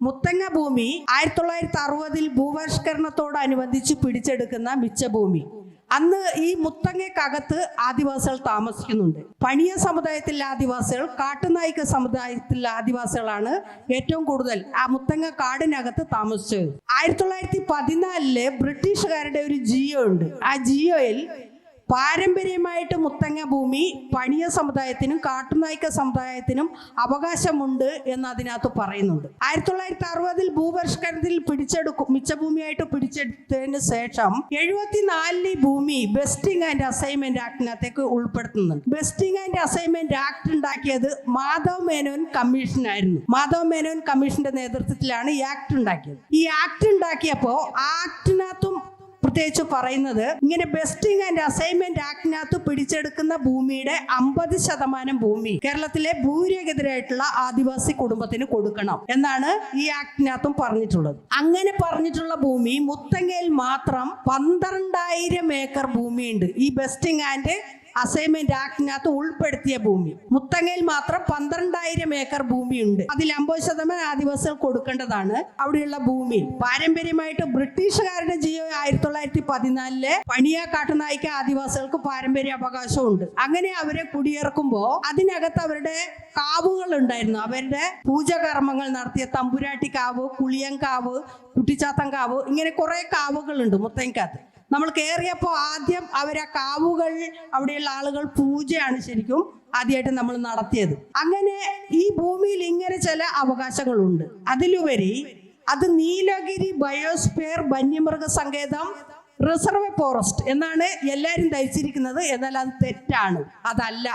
മുത്തങ്ങ ഭൂമി ആയിരത്തി തൊള്ളായിരത്തി അറുപതിൽ ഭൂപരിഷ്കരണത്തോടനുബന്ധിച്ച് പിടിച്ചെടുക്കുന്ന മിച്ചഭൂമി. അന്ന് ഈ മുത്തങ്ങക്കകത്ത് ആദിവാസികൾ താമസിക്കുന്നുണ്ട്. പണിയ സമുദായത്തിലെ ആദിവാസികൾ കാട്ടുനായിക സമുദായത്തിലെ ആദിവാസികളാണ് ഏറ്റവും കൂടുതൽ ആ മുത്തങ്ങ കാടിനകത്ത് താമസിച്ചത്. ആയിരത്തി തൊള്ളായിരത്തി പതിനാലിൽ ബ്രിട്ടീഷുകാരുടെ ഒരു ജിയോ ഉണ്ട്. ആ ജിയോയിൽ പാരമ്പര്യമായിട്ട് മുത്തങ്ങ ഭൂമി പണിയ സമുദായത്തിനും കാട്ടുനായ്ക്ക സമുദായത്തിനും അവകാശമുണ്ട് എന്ന് അതിനകത്ത് പറയുന്നുണ്ട്. ആയിരത്തി തൊള്ളായിരത്തി അറുപതിൽ ഭൂപരിഷ്കരണത്തിൽ പിടിച്ചെടുക്കും മിച്ചഭൂമിയായിട്ട് പിടിച്ചെടുത്തതിന് ശേഷം എഴുപത്തിനാലിൽ ഭൂമി ബെസ്റ്റിംഗ് ആൻഡ് അസൈൻമെന്റ് ആക്ടിനകത്തേക്ക് ഉൾപ്പെടുത്തുന്നുണ്ട്. ബെസ്റ്റിംഗ് ആൻഡ് അസൈൻമെന്റ് ആക്ട് ഉണ്ടാക്കിയത് മാധവ് മേനോൻ കമ്മീഷൻ ആയിരുന്നു. മാധവ് മേനോൻ കമ്മീഷന്റെ നേതൃത്വത്തിലാണ് ഈ ആക്ട് ഉണ്ടാക്കിയത്. ഈ ആക്ട് ഉണ്ടാക്കിയപ്പോൾ ആക്ടിനകത്തും പ്രത്യേകിച്ച് പറയുന്നത് ഇങ്ങനെ ബെസ്റ്റിംഗ് ആൻഡ് അസൈൻമെന്റ് ആക്ടിനകത്ത് പിടിച്ചെടുക്കുന്ന ഭൂമിയുടെ അമ്പത് ശതമാനം ഭൂമി കേരളത്തിലെ ഭൂരഹിതരായിട്ടുള്ള ആദിവാസി കുടുംബത്തിന് കൊടുക്കണം എന്നാണ് ഈ ആക്ടിനകത്തും പറഞ്ഞിട്ടുള്ളത്. അങ്ങനെ പറഞ്ഞിട്ടുള്ള ഭൂമി മുത്തങ്ങയിൽ മാത്രം പന്ത്രണ്ടായിരം ഏക്കർ ഭൂമിയുണ്ട്. ഈ ബെസ്റ്റിംഗ് ആൻഡ് അസൈൻമെന്റ് ആക്ടിനകത്ത് ഉൾപ്പെടുത്തിയ ഭൂമി. മുത്തങ്ങയിൽ മാത്രം പന്ത്രണ്ടായിരം ഏക്കർ ഭൂമിയുണ്ട്. അതിൽ അമ്പത് ശതമാനം ആദിവാസികൾ കൊടുക്കേണ്ടതാണ് അവിടെയുള്ള ഭൂമി പാരമ്പര്യമായിട്ട് ബ്രിട്ടീഷുകാരുടെ ജിയോ ആയിരത്തി തൊള്ളായിരത്തി പതിനാലിലെ പണിയ കാട്ടുനായിക്ക ആദിവാസികൾക്ക് പാരമ്പര്യ അവകാശമുണ്ട്. അങ്ങനെ അവരെ കുടിയിറക്കുമ്പോൾ അതിനകത്ത് അവരുടെ കാവുകൾ ഉണ്ടായിരുന്നു. അവരുടെ പൂജകർമ്മങ്ങൾ നടത്തിയ തമ്പുരാട്ടി കാവ് കുളിയങ്കാവ് കുട്ടിച്ചാത്തൻ കാവ് ഇങ്ങനെ കുറെ കാവുകളുണ്ട് മുത്തങ്ങക്കകത്ത് നമ്മൾ കയറിയപ്പോൾ ആദ്യം അവരെ കാവുകൾ അവിടെയുള്ള ആളുകൾ പൂജയാണ് ശരിക്കും ആദ്യമായിട്ട് നമ്മൾ നടത്തിയത്. അങ്ങനെ ഈ ഭൂമിയിൽ ഇങ്ങനെ ചില അവകാശങ്ങളുണ്ട്. അതിലുപരി അത് നീലഗിരി ബയോസ്ഫിയർ വന്യമൃഗ സങ്കേതം റിസർവ് ഫോറസ്റ്റ് എന്നാണ് എല്ലാവരും ധരിച്ചിരിക്കുന്നത്. എന്നാൽ അത് തെറ്റാണ്. അതല്ല.